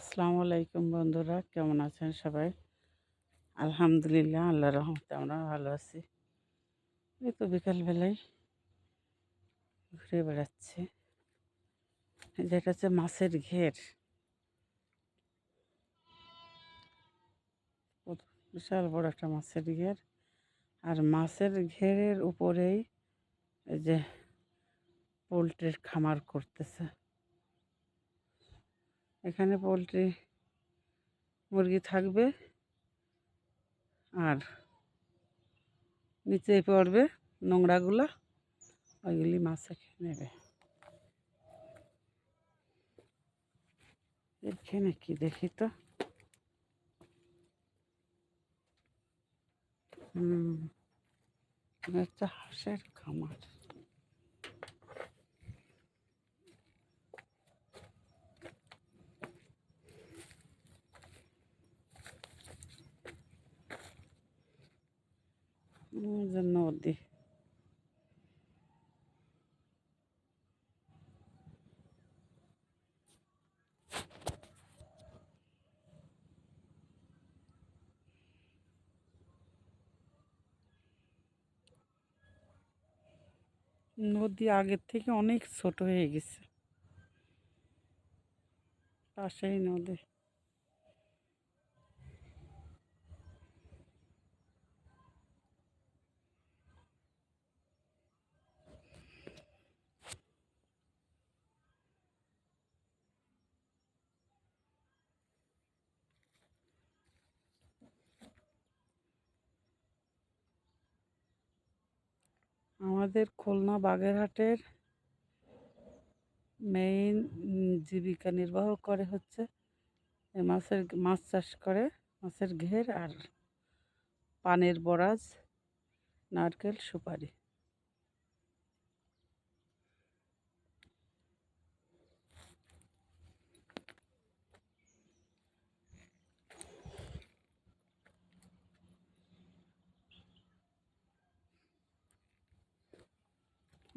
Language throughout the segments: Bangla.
আসসালামু আলাইকুম বন্ধুরা, কেমন আছেন সবাই? আলহামদুলিল্লাহ আল্লাহ রহমতে আমরা ভালো আছি। এই তো বিকালবেলায় ঘুরে বেড়াচ্ছি। যেটা হচ্ছে মাছের ঘের। বিশাল বড় একটা মাছের ঘের। আর মাছের ঘেরের উপরেই যে পোলট্রির খামার করতেছে। এখানে পোলট্রি মুরগি থাকবে আর নিচে পড়বে নোংরাগুলো, ওইগুলি মাছে খেয়ে নেবে। এখানে কি দেখি তো? হুম হাঁসের খামার। নদী আগের থেকে অনেক ছোট হয়ে গেছে। পাশেই নদী। আমাদের খুলনা বাগেরহাটের মেইন জীবিকা নির্বাহ করে হচ্ছে মাছের মাছ চাষ করে, মাছের ঘের আর পানের বরাজ, নারকেল, সুপারি।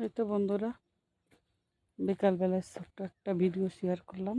এই তো বন্ধুরা বিকালবেলায় ছোট্ট একটা ভিডিও শেয়ার করলাম।